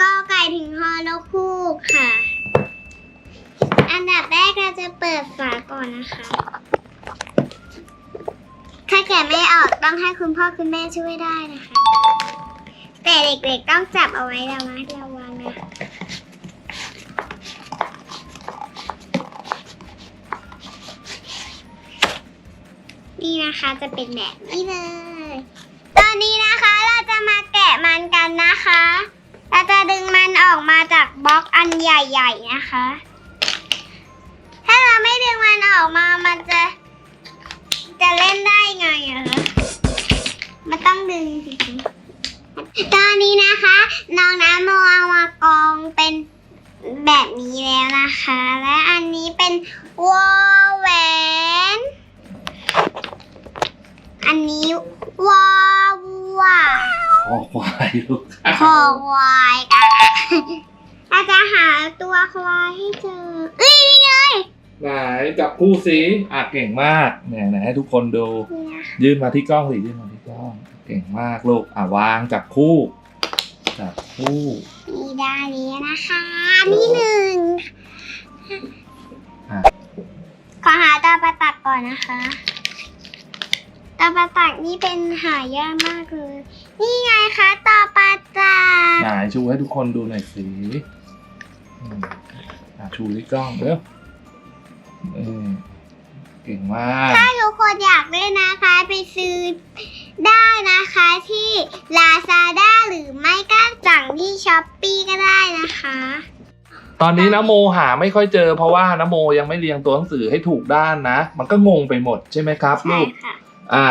กอไก่ถึงฮอนกคูกค่ะ อันดับแรกเราจะเปิดฝาก่อนนะคะ ถ้าแกะไม่ออกต้องให้คุณพ่อคุณแม่ช่วยได้นะคะ แต่เด็กๆต้องจับเอาไว้ระมัดระวังนะนี่นะคะจะเป็นแบบนี้เลย ตอนนี้นะคะเราจะมาแกะมันกันนะคะ เราจะดึงมันออกมาจากบล็อกอันใหญ่ๆนะคะ ถ้าเราไม่ดึงมันออกมา มันจะ จะเล่นได้ไงอะคะมันต้องดึงสิคะตอนนี้นะคะ น้องน้ำโมเอามากองเป็นแบบนี้แล้วนะคะ และอันนี้เป็นวอลแหวนอันนี้วอวัว อควายลูกคอควายอะเราจะหาตัวควายให้เจอเอ้ยนี่ไงไหนจับคู่สิอะเก่งมากเนี่ยไหนให้ทุกคนดูนี่นะคะยื่นมาที่กล้องสิยื่นมาที่กล้อง เก่งมากลูกอะวางจับคู่ จับคู่นี่ด้านนี้นะคะนี่หนึ่งอะ ขอหาตาประตักก่อนนะคะตาประตักนี่เป็นหายากมากเลย นี่ไงคะตาประตักไหนชูให้ทุกคนดูหน่อยสิอืมอะชูที่กล้องเร็วเออเก่งมากถ้าทุกคนอยากเล่นนะคะ ไปซื้อได้นะคะที่ Lazada หรือไม่ก็สั่งที่ s h อ p e e ก็ได้นะคะ ตอนนี้นะโมหาไม่ค่อยเจอ เพราะว่านะโมยังไม่เรียงตัวหนังสือให้ถูกด้านนะ มันก็งงไปหมดใช่ไหมครับ ใช่ลูก ค่ะ อ่า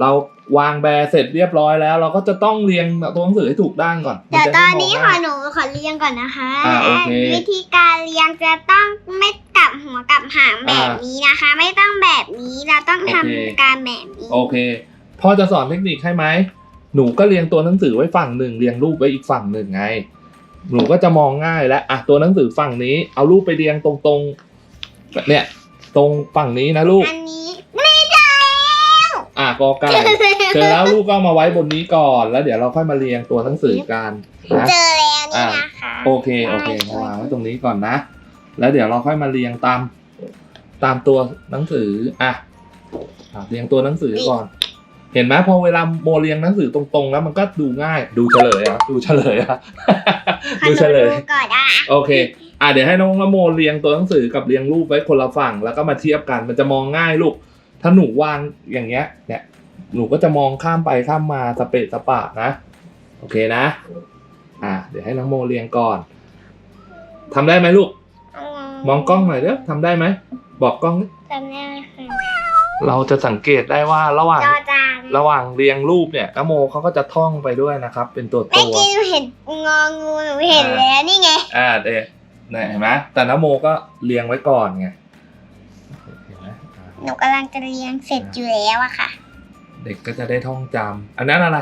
เราวางแบร์เสร็จเรียบร้อยแล้ว เราก็จะต้องเรียงตัวหนังสือให้ถูกด้านก่อนเดี๋ยวมัจะตได้อนนี้มงของ่ายหนูขอเรียงก่อนนะคะอ่าโอเควิธีการเรียงจะต้องไม่กลับหัวกลับหางแบบนี้นะคะ ไม่ต้องแบบนี้เราต้องทำการแบบนี้โอเคพ่อจะสอนเทคนิคให้ไหมหนูก็เรียงตัวหนังสือไว้ฝั่งหนึ่งเรียงรูปไว้อีกฝั่งหนึ่งไง หนูก็จะมองง่ายแล้วอะตัวหนังสือฝั่งนี้ เอารูปไปเรียงตรงๆเนี่ย ตรงฝั่งนี้นะลูกอันนี้ไม่ได้ อะกอไก่เจอแล้วลูกก็เอามาไว้บนนี้ก่อนแล้วเดี๋ยวเราค่อยมาเรียงตัวหนังสือกันนะเจอแล้วนี่นะคะโอเคโอเคมาวางไว้ตรงนี้ก่อนนะ แล้วเดี๋ยวเราค่อยมาเรียงตามตามตัวหนังสืออะอะเรียงตัวหนังสือก่อน เห็นไหมพอเวลาโมเรียงหนังสือตรงๆ แล้วมันก็ดูง่ายดูเฉลยอะดูเฉลยอะขอดูหเฉนูลยดูก่อนอะโอเคอะเดี๋ยวให้น้องนโมเรียงตัวหนังสือกับเรียงรูปไว้คนละฝั่งแล้วก็มาเทียบกันมันจะมองง่ายลูก ถ้าหนูวางอย่างเงี้ย เนี่ย หนูก็จะมองข้ามไปข้ามมาสเปะสปะนะ โอเคนะ อะเดี๋ยวให้น้องโมเรียงก่อนทำได้ไหมลูก มองกล้องหน่อยเด้อทำได้ไหม บอกกล้องดิจำได้ค่ะเราจะสังเกตได้ว่าระหว่าง จอจานระหว่างเรียงรูปเนี่ยนโมเขาก็จะท่องไปด้วยนะครับ เป็นตัวเมื่อตัวกี้หนูเห็นงองูหนูเห็นแล้วนี่ไง อ่าเด็เนี่ยเห็นไหมแต่นโมก็เรียงไว้ก่อนไงเห็นไหมอ่า หนูกำลังจะเรียงเสร็จอยู่แล้วอะค่ะ เด็กก็จะได้ท่องจำอันนั้นอะไร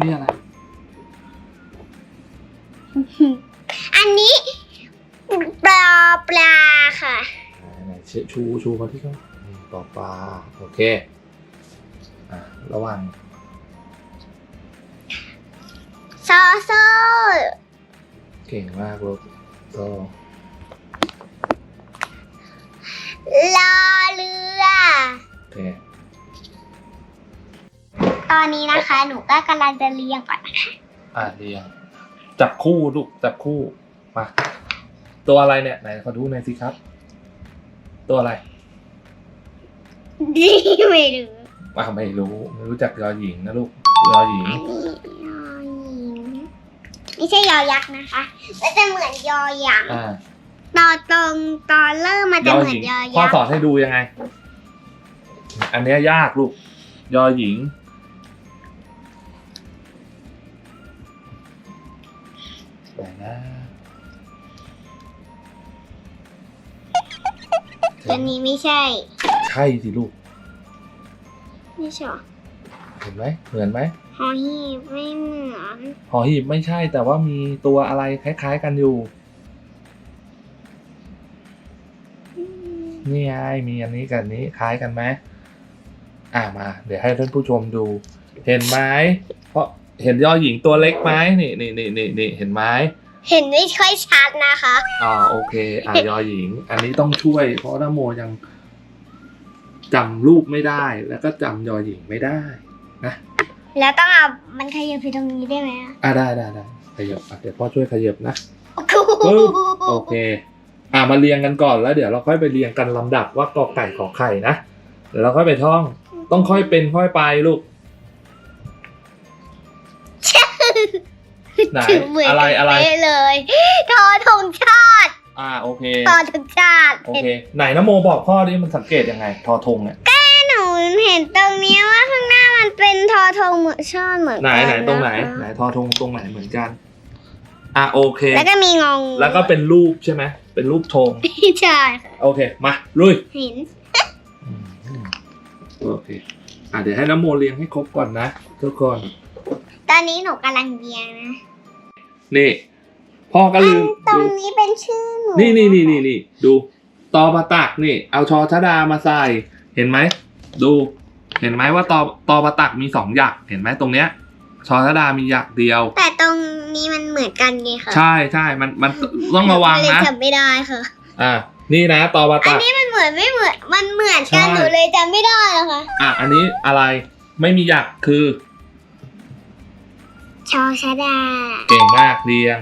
นี่อะไร อันนี้ปลาปลาค่ะอ่าไหนชูชูชูมาที่เขานี่ปอปลาโอเคอ่าระหว่างซอโซ่เก่งมากลูกก็ ลอ ตอนนี้นะคะ หนูก็กำลังจะเรียงก่อนนะคะอ่าเรียง จับคู่ลูกจับคู่ มา ตัวอะไรเนี่ยไหนขอดูหน่อยสิครับ ตัวอะไรดีไม่รู้อ่าไม่รู้ไม่รู้จักยอหญิงนะลูกยอหญิง อันนี้ยอหญิงไม่ใช่ยอยักษ์นะคะมันจะเหมือนยอหยางอ่าตอนตรงตอนเริ่มมันยจะอเหมืหอนญิงยอพ่อยักสอษ์นให้ดูยังไง อันเนี้ยยากลูก ยอหญิง ไหนนะตัวนี้ไม่ใช่ ใช่สิลูก ไม่ใช่หรอเห็นไหมเหมือนไหมหอหีบไม่เหมือนหอหีบไม่ใช่แต่ว่ามีตัวอะไรคล้าย ๆ กันอยู่ นี่ไงมีอันนี้กับอันนี้คล้ายกันไหมอ่ามา เดี๋ยวให้ท่านผู้ชมดู เห็นไหมเพราะ เห็นยอหญิงตัวเล็กไหมนี่นี่นี่นี่นี่เห็นไหมเห็นไม่ค่อยชัดนะคะ อ่าโอเคอ่ายอหญิง อันนี้ต้องช่วย เพราะนโมยังจำรูปไม่ได้ แล้วก็จำยอหญิงไม่ได้แล้วต้องเอามันขยับไปตรงนี้ได้ไหมอะอ่าได้ได้ได้ขยับอะเดี๋ยวพ่อช่วยขยับนะโอ้โหโอเค อ่ามาเรียงกันก่อนแล้วเดี๋ยวเราค่อยไปเรียงกันลำดับว่ากอไก่ขอไข่นะเดี๋ยวเราค่อยไปท่อง ต้องค่อยเป็นค่อยไปลูก ไหนเหมืนอะไรอะไรเป๊เลยทอธงชาติอ่าโอเคทอธงชาติโอเค ไหนนโมบอกพ่อดิมันสังเกตยังไง ทอธงเนี่ยหนูเห็นตรงนี้ว่าข้างหน้ามันเป็นทอธงเหมือนชาติเหมือนไหนกัไหนตรงไหนะคะไหนทอธงตรงไหนเหมือนกันอะโอเค แล้วก็มีงงแล้วก็เป็นรูปใช่ไหมเป็นรูปธงใช่ค่ะโอเคมาลุยเห็นโอเคอะเดี๋ยวให้น้ำโมเรียงให้ครบก่อนนะทุกคน ตอนนี้หนูกำลังเรียงนะ นี่พ่อก็อัลืนมตรดูงนี้เป็นชื่อหนูนี่นี่นี่นี่นี่ดูตอประตักนี่ เอาชอชดามาใส่ เห็นไหม ดู เห็นไหมว่าตอตอประตักมีสองหยักเห็นไหมตรงเนี้ย ชอชดามีหยักเดียว แต่ตรงนี้มันเหมือนกันไงคะใช่ใช่มันมันต้องระวังเลยนะ จำไม่ได้ค่ะ อะนี่นะตอประอันตักนี้มันเหมือนไม่เหมือน มันเหมือนกันใช่ หนูเลยจำไม่ได้นะคะ อะอันนี้อะไรไม่มีหยักคือ ชอชดาเก่งมากเรียง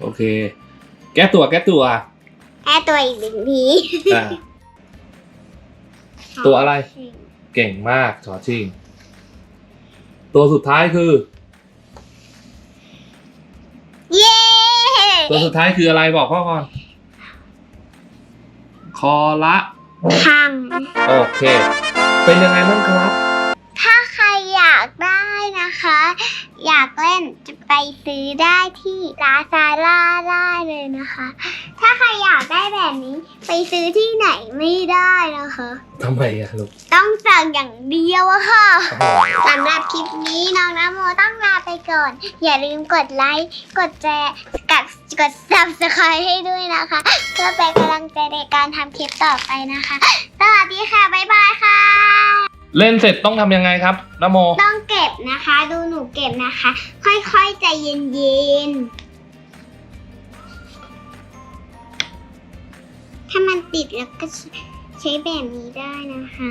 โอเค แก้ตัวแก้ตัวแค่ตัวอีกหนึ่งทีอะตัวอะไร เก่งมากชอชิง ตัวสุดท้ายคือ เย้ตัวสุดท้ายคืออะไรบอกพ่อก่อน คอละพังโอเค เป็นยังไงบ้างครับ นะคะ อยากเล่นจะไปซื้อได้ที่ลาซาร่าได้เลยนะคะ ถ้าใครอยากได้แบบนี้ไปซื้อที่ไหนไม่ได้นะคะ ทำไมอะลูก ต้องสั่งอย่างเดียวอะค่ะอ๋อสำหรับคลิปนี้น้องนโมต้องลาไปก่อน อย่าลืมกดไลค์กดแชร์กดกด subscribe ให้ด้วยนะคะ เพื่อเป็นกำลังใจในการทำคลิปต่อไปนะคะ สวัสดีค่ะ บ๊ายบายค่ะ เล่นเสร็จต้องทำยังไงครับนโม ต้องเก็บนะคะ ดูหนูเก็บนะคะ ค่อยๆใจเย็นๆ ถ้ามันติดแล้วก็ใช้แบบนี้ได้นะคะ